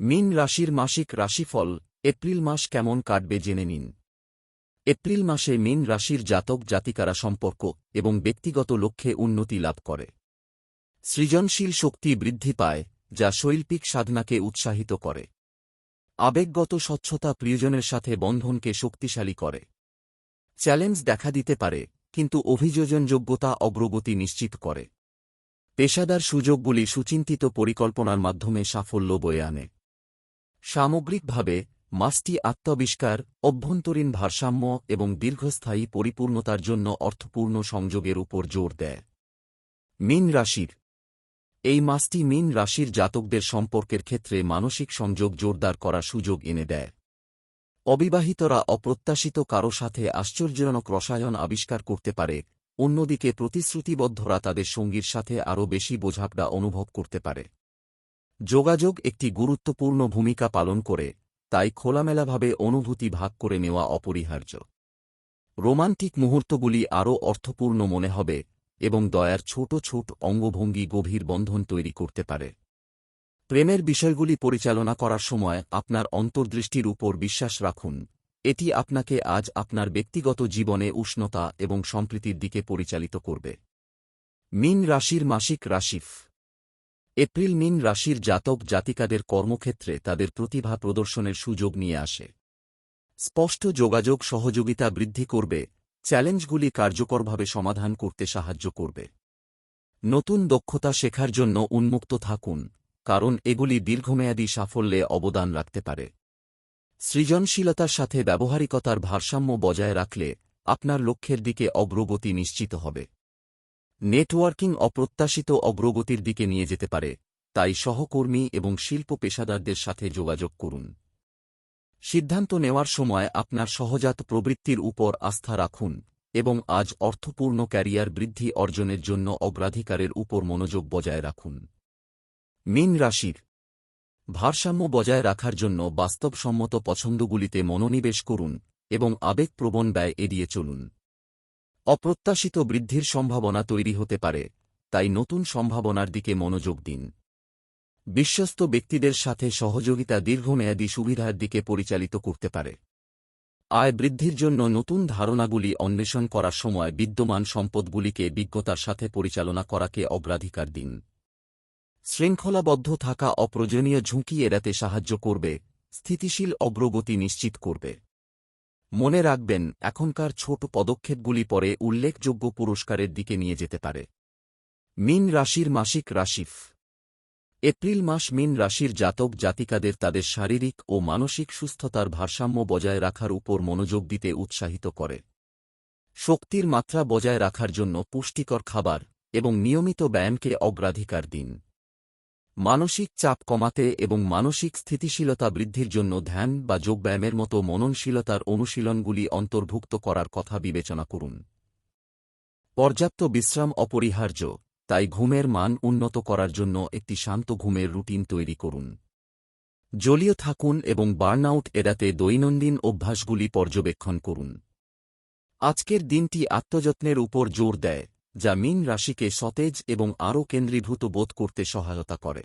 মিন রাশির মাসিক রাশিফল, এপ্রিল মাস কেমন কাটবে জেনে নিন। এপ্রিল মাসে মিন রাশির জাতক জাতিকারা সম্পর্ক এবং ব্যক্তিগত লক্ষ্যে উন্নতি লাভ করে। সৃজনশীল শক্তি বৃদ্ধি পায়, যা শৈল্পিক সাধনাকে উৎসাহিত করে। আবেগগত স্বচ্ছতা প্রিয়জনের সাথে বন্ধনকে শক্তিশালী করে। চ্যালেঞ্জ দেখা দিতে পারে, কিন্তু অভিযোজনযোগ্যতা অগ্রগতি নিশ্চিত করে। পেশাদার সুযোগগুলি সুচিন্তিত পরিকল্পনার মাধ্যমে সাফল্য বয়ে আনে। সামগ্রিকভাবে, মাসটি আত্মাবিষ্কার, অভ্যন্তরীণ ভারসাম্য এবং দীর্ঘস্থায়ী পরিপূর্ণতার জন্য অর্থপূর্ণ সংযোগের উপর জোর দেয়। মিন রাশির। এই মাসটি মিন রাশির জাতকদের সম্পর্কের ক্ষেত্রে মানসিক সংযোগ জোরদার করার সুযোগ এনে দেয়। অবিবাহিতরা অপ্রত্যাশিত কারও সাথে আশ্চর্যজনক রসায়ন আবিষ্কার করতে পারে, অন্যদিকে প্রতিশ্রুতিবদ্ধরা তাদের সঙ্গীর সাথে আরও বেশি বোঝাপড়া অনুভব করতে পারে। যোগাযোগ একটি গুরুত্বপূর্ণ ভূমিকা পালন করে, তাই খোলামেলাভাবে অনুভূতি ভাগ করে নেওয়া অপরিহার্য। রোমান্টিক মুহূর্তগুলি আরও অর্থপূর্ণ মনে হবে এবং দয়ার ছোট ছোট অঙ্গভঙ্গি গভীর বন্ধন তৈরি করতে পারে। প্রেমের বিষয়গুলি পরিচালনা করার সময় আপনার অন্তর্দৃষ্টির উপর বিশ্বাস রাখুন। এটি আপনাকে আজ আপনার ব্যক্তিগত জীবনে উষ্ণতা এবং সম্প্রীতির দিকে পরিচালিত করবে। মিন রাশির মাসিক রাশিফ। এপ্রিল মিন রাশির জাতক জাতিকাদের কর্মক্ষেত্রে তাদের প্রতিভা প্রদর্শনের সুযোগ নিয়ে আসে। স্পষ্ট যোগাযোগ সহযোগিতা বৃদ্ধি করবে, চ্যালেঞ্জগুলি কার্যকরভাবে সমাধান করতে সাহায্য করবে। নতুন দক্ষতা শেখার জন্য উন্মুক্ত থাকুন, কারণ এগুলি দীর্ঘমেয়াদী সাফল্যে অবদান রাখতে পারে। সৃজনশীলতার সাথে ব্যবহারিকতার ভারসাম্য বজায় রাখলে আপনার লক্ষ্যের দিকে অগ্রগতি নিশ্চিত হবে। নেটওয়ার্কিং অপ্রত্যাশিত অগ্রগতির দিকে নিয়ে যেতে পারে, তাই সহকর্মী এবং শিল্প পেশাদারদের সাথে যোগাযোগ করুন। সিদ্ধান্ত নেওয়ার সময় আপনার সহজাত প্রবৃত্তির উপর আস্থা রাখুন এবং আজ অর্থপূর্ণ ক্যারিয়ার বৃদ্ধি অর্জনের জন্য অগ্রাধিকারের উপর মনোযোগ বজায় রাখুন। মিন রাশির ভারসাম্য বজায় রাখার জন্য বাস্তবসম্মত পছন্দগুলিতে মনোনিবেশ করুন এবং আবেগপ্রবণ ব্যয় এড়িয়ে চলুন। অপ্রত্যাশিত বৃদ্ধির সম্ভাবনা তৈরি হতে পারে, তাই নতুন সম্ভাবনার দিকে মনোযোগ দিন। বিশ্বস্ত ব্যক্তিদের সাথে সহযোগিতা দীর্ঘমেয়াদী সুবিধার দিকে পরিচালিত করতে পারে। আয় বৃদ্ধির জন্য নতুন ধারণাগুলি অন্বেষণ করার সময় বিদ্যমান সম্পদগুলিকে বিজ্ঞতার সাথে পরিচালনা করাকে অগ্রাধিকার দিন। শৃঙ্খলাবদ্ধ থাকা অপ্রয়োজনীয় ঝুঁকি এড়াতে সাহায্য করবে, স্থিতিশীল অগ্রগতি নিশ্চিত করবে। মনে রাখবেন, এখনকার ছোট পদক্ষেপগুলি পরে উল্লেখযোগ্য পুরস্কারের দিকে নিয়ে যেতে পারে। মিন রাশির মাসিক রাশিফ। এপ্রিল মাস মিন রাশির জাতক জাতিকাদের তাদের শারীরিক ও মানসিক সুস্থতার ভারসাম্য বজায় রাখার উপর মনোযোগ দিতে উৎসাহিত করে। শক্তির মাত্রা বজায় রাখার জন্য পুষ্টিকর খাবার এবং নিয়মিত ব্যায়ামকে অগ্রাধিকার দিন। মানসিক চাপ কমাতে এবং মানসিক স্থিতিশীলতা বৃদ্ধির জন্য ধ্যান বা যোগব্যায়ামের মতো মননশীলতার অনুশীলনগুলি অন্তর্ভুক্ত করার কথা বিবেচনা করুন। পর্যাপ্ত বিশ্রাম অপরিহার্য, তাই ঘুমের মান উন্নত করার জন্য একটি শান্ত ঘুমের রুটিন তৈরি করুন। জলীয় থাকুন এবং বার্নআউট এড়াতে দৈনন্দিন অভ্যাসগুলি পর্যবেক্ষণ করুন। আজকের দিনটি আত্মযত্নের উপর জোর দেয়। যা মিন রাশিকে সতেজ এবং আরও কেন্দ্রীভূত বোধ করতে সহায়তা করে।